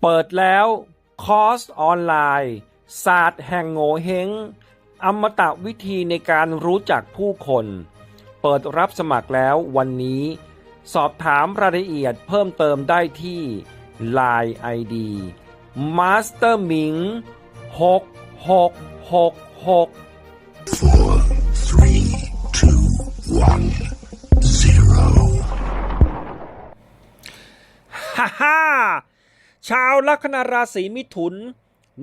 เปิดแล้วคอร์สออนไลน์ ศาสตร์แห่งโงเฮงอมตะวิธีในการรู้จักผู้คน เปิดรับสมัครแล้ววันนี้ สอบถามรายละเอียดเพิ่มเติมได้ที่ Line ID Master Ming 6666 Four, three, two, one, zero. ฮ่าฮ่า ชาวลัคนาราศีมิถุน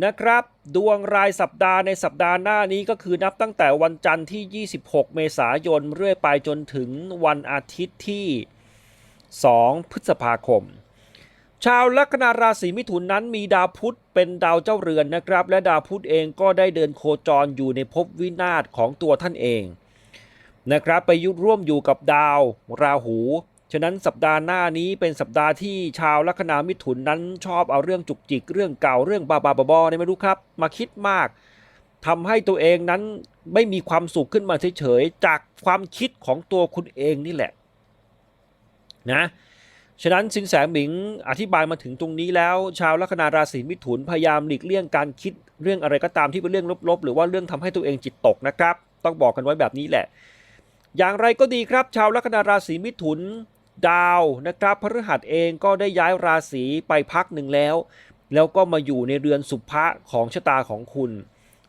นะครับ ดวงรายสัปดาห์ในสัปดาห์หน้านี้ก็คือนับตั้งแต่วันจันทร์ที่ 26 เมษายนเรื่อยไปจนถึงวันอาทิตย์ที่ 2 พฤษภาคม ชาวลัคนาราศีมิถุนนั้นมีดาวพุธเป็นดาวเจ้าเรือนนะครับ และดาวพุธเองก็ได้เดินโคจรอยู่ในภพวินาศของตัวท่านเองนะครับไปยุร่วมอยู่กับดาว ราหู ฉะนั้นสัปดาห์หน้านี้เป็นสัปดาห์ที่ชาวลัคนามิถุนนั้นชอบเอาเรื่องจุกจิกเรื่องเก่าเรื่องบาบาบอบอเนี่ยไม่รู้ครับ มาคิดมากทำให้ตัวเองนั้นไม่มีความสุขขึ้นมาเฉยๆจากความคิดของตัวคุณเองนี่แหละนะฉะนั้นสินแสหมิงอธิบายมาถึงตรงนี้แล้ว ชาวลัคนาราศีมิถุนพยายามหลีกเลี่ยงการคิดเรื่องอะไรก็ตามที่เป็นเรื่องลบๆ หรือว่าเรื่องทำให้ตัวเองจิตตกนะครับ ต้องบอกกันไว้แบบนี้แหละ อย่างไรก็ดีครับ ชาวลัคนาราศีมิถุน ดาวนะครับพฤหัสเองก็ได้ย้ายราศีไปพักหนึ่งแล้ว แล้วก็มาอยู่ในเรือนสุภะของชะตาของคุณ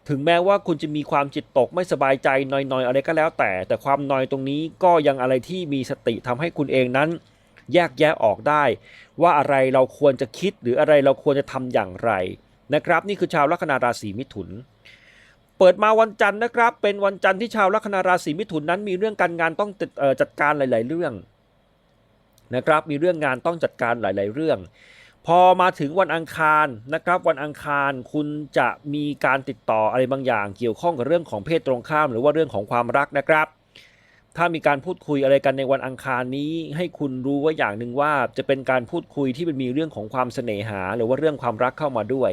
ถึงแม้ว่าคุณจะมีความจิตตกไม่สบายใจนอยๆ อะไรก็แล้วแต่ แต่ความนอยตรงนี้ก็ยังอะไรที่มีสติทำให้คุณเองนั้น แยกแยะออกได้ ว่าอะไรเราควรจะคิดหรืออะไรเราควรจะทำอย่างไรนะครับ นี่คือชาวลัคนาราศีมิถุนเปิดมาวันจันทร์นะครับ เป็นวันจันทร์ที่ชาวลัคนาราศีมิถุนนั้นมีเรื่องการงานต้องจัดการหลาย ๆ เรื่อง นะครับมีเรื่องงานต้องจัดการหลาย ๆ เรื่อง พอมาถึงวันอังคารนะครับวันอังคารคุณจะมีการติดต่ออะไรบางอย่าง เกี่ยวข้องกับเรื่องของเพศตรงข้าม หรือว่าเรื่องของความรักนะครับถ้ามีการพูดคุยอะไรกันในวันอังคารนี้ ให้คุณรู้ว่าอย่างหนึ่งว่าจะเป็นการพูดคุยที่มันมีเรื่องของความเสน่หา หรือว่าเรื่องความรักเข้ามาด้วย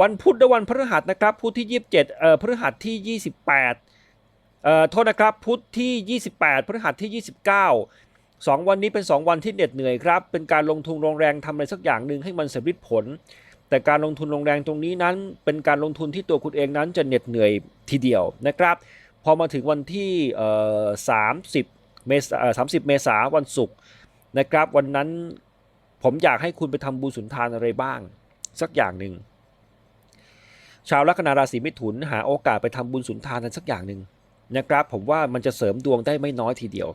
วันพุธและวันพฤหัสนะครับพุธที่ 27เอ่อพฤหัสที่ 28เอ่อโทษนะครับพุธที่ 28พฤหัสที่ 29 2 วันนี้เป็น 2 วันที่เหน็ดเหนื่อยครับ เป็นการลงทุนลงแรงทำอะไรสักอย่างหนึ่งให้มันสำเร็จผล แต่การลงทุนลงแรงตรงนี้นั้น เป็นการลงทุนที่ตัวคุณเองนั้นจะเหน็ดเหนื่อยทีเดียวนะครับ พอมาถึงวันที่เอ่อ30เมษสามสิบเมษาวันศุกร์นะครับ วันนั้นผมอยากให้คุณไปทำบุญสุนทานอะไรบ้าง สักอย่างหนึ่งชาวลัคนาราศีมิถุนหาโอกาสไปทำบุญสุนทานกันสักอย่างหนึ่งนะครับ ผมว่ามันจะเสริมดวงได้ไม่น้อยทีเดียว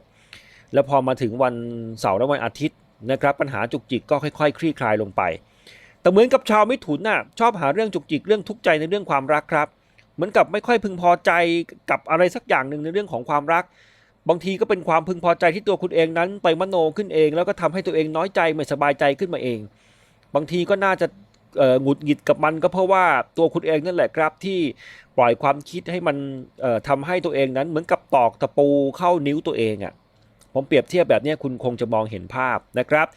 แล้วพอมาถึงวันเสาร์และวันอาทิตย์นะครับปัญหาจุกจิกก็ค่อยๆ คลี่คลายลงไป แต่เหมือนกับชาวมิถุนน่ะชอบหาเรื่องจุกจิกเรื่องทุกข์ใจในเรื่องความรักครับ เหมือนกับไม่ค่อยพึงพอใจกับอะไรสักอย่างหนึ่งในเรื่องของความรัก บางทีก็เป็นความพึงพอใจที่ตัวคุณเองนั้น ไปมโนขึ้นเอง แล้วก็ทำให้ตัวเองน้อยใจไม่สบายใจขึ้นมาเอง บางทีก็น่าจะหงุดหงิดกับมันก็เพราะว่าตัวคุณเองนั่นแหละครับที่ปล่อยความคิดให้มันเอ่อทำให้ตัวเองนั้นเหมือนกับตอกตะปูเข้านิ้วตัวเองอะ่ะ ผมเปรียบเทียบแบบนี้คุณคงจะมองเห็นภาพนะครับ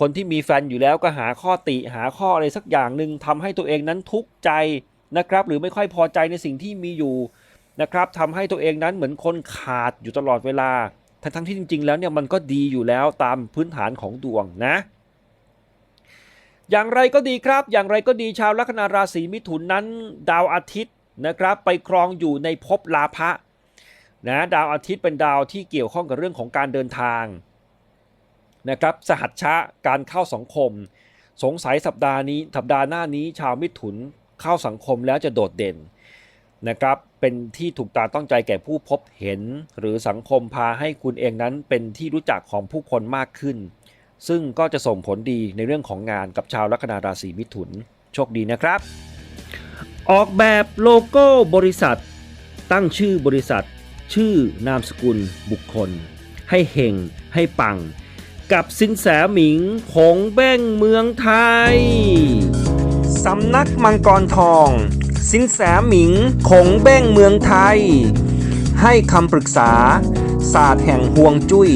คนที่มีแฟนอยู่แล้วก็หาข้อติหาข้ออะไรสักอย่างหนึ่งทำให้ตัวเองนั้นทุกข์ใจนะครับ หรือไม่ค่อยพอใจในสิ่งที่มีอยู่นะครับทำให้ตัวเองนั้นเหมือนคนขาดอยู่ตลอดเวลา ทั้งทั้งที่จริง ๆ แล้วเนี่ยมันก็ดีอยู่แล้วตามพื้นฐานของดวงนะอย่างไรก็ดีครับ อย่างไรก็ดีชาวลัคนาราศีมิถุนนั้น ดาวอาทิตย์นะครับ ไปครองอยู่ในภพลาภะ นะดาวอาทิตย์เป็นดาวที่เกี่ยวข้องกับเรื่องของการเดินทางนะครับสหัชชะการเข้าสังคม สงสัยสัปดาห์นี้สัปดาห์หน้านี้ชาวมิถุนเข้าสังคมแล้วจะโดดเด่นนะครับเป็นที่ถูกตาต้องใจแก่ผู้พบเห็น หรือสังคมพาให้คุณเองนั้นเป็นที่รู้จักของผู้คนมากขึ้น ซึ่งก็จะส่งผลดีในเรื่องของงานกับชาวลัคนาราศีมิถุนโชคดีนะครับ ออกแบบโลโก้บริษัท ตั้งชื่อบริษัท ชื่อนามสกุลบุคคล ให้เฮงให้ปัง กับสินแสหมิงคงแบ้งเมืองไทย สำนักมังกรทอง สินแสหมิงคงแบ้งเมืองไทย ให้คำปรึกษา ศาสตร์แห่งห่วงจุย้ย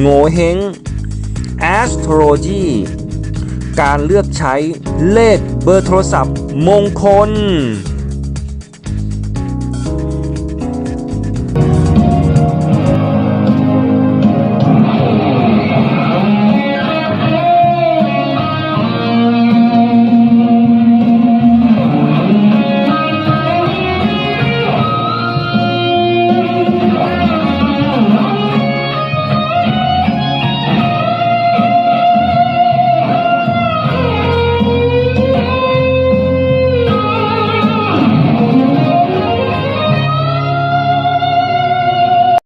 โงเฮง Astrology การเลือกใช้เลขเบอร์โทรศัพท์มงคล